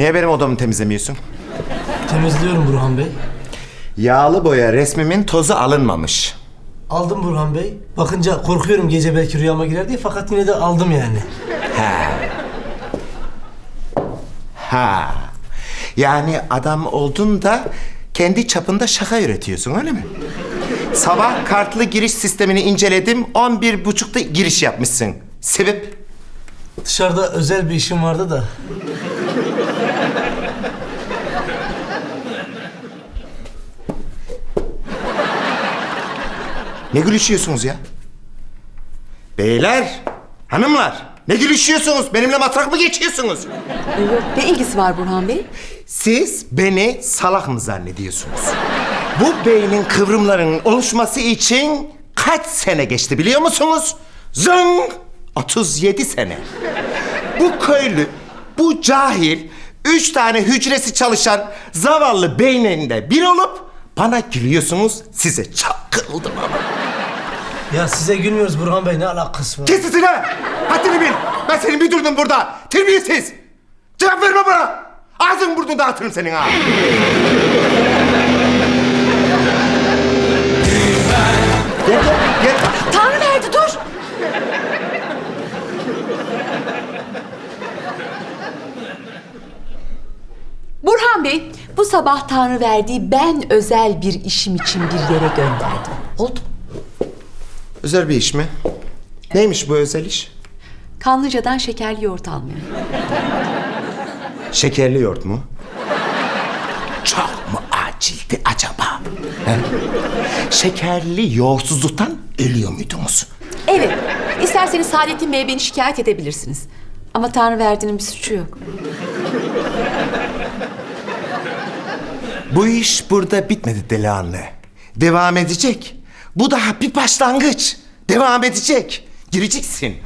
Niye benim odamı temizlemiyorsun? Temizliyorum Burhan Bey. Yağlı boya resmimin tozu alınmamış. Aldım Burhan Bey. Bakınca korkuyorum gece belki rüyama girer diye fakat yine de aldım yani. Ha. Yani adam oldun da kendi çapında şaka üretiyorsun öyle mi? Sabah kartlı giriş sistemini inceledim. 11 buçukta giriş yapmışsın. Sebep? Dışarıda özel bir işim vardı da. Ne gülüşüyorsunuz ya? Beyler, hanımlar, ne gülüşüyorsunuz? Benimle matrak mı geçiyorsunuz? Yok ne ilgisi var Burhan Bey? Siz beni salak mı zannediyorsunuz? Bu beynin kıvrımlarının oluşması için kaç sene geçti biliyor musunuz? Zıng! 37 sene. Bu köylü, bu cahil, üç tane hücresi çalışan zavallı beyninde bir olup bana gülüyorsunuz. Size çakıldım ama. Ya size gülmüyoruz Burhan Bey ne alakası var? Kes sesini! Haddini bil! Ben senin müdürdüm burada! Terbiyesiz! Cevap verme bana! Ağzını burnunu dağıtırım senin ha! Bey, bu sabah Tanrı verdiği ben özel bir işim için bir yere gönderdim. Oldu. Özel bir iş mi? Neymiş bu özel iş? Kanlıca'dan şekerli yoğurt almaya. Şekerli yoğurt mu? Çok mu acildi acaba? He? Şekerli yoğurtsuzluktan ölüyor muydunuz? Evet, isterseniz Saadettin Bey'e beni şikayet edebilirsiniz. Ama Tanrı verdiğinin bir suçu yok. Bu iş burada bitmedi Delihanlı. Devam edecek. Bu daha bir başlangıç. Devam edecek. Gireceksin.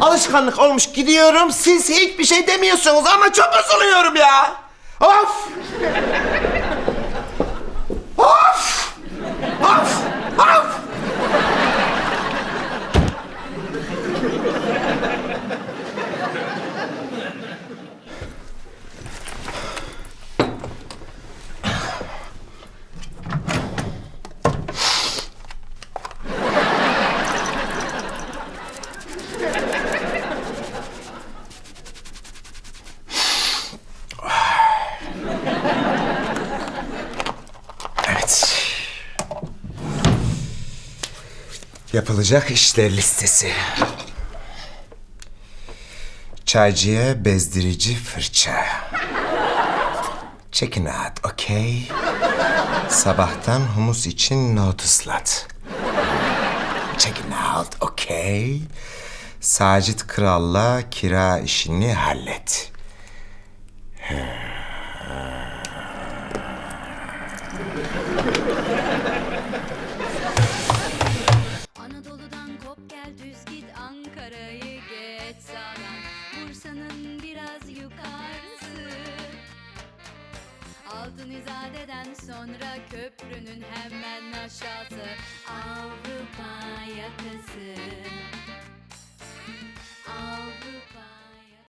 Alışkanlık olmuş gidiyorum. Siz hiçbir şey demiyorsunuz ama çok üzülüyorum ya. Of! Of! Of! Evet. Yapılacak işler listesi. Çaycıya bezdirici fırça. Check out, okay? Sabahtan humus için nohut ıslat. Check out, okay? Sacit Kral'la kira işini hallet. Altın İzade'den sonra köprünün hemen aşağısı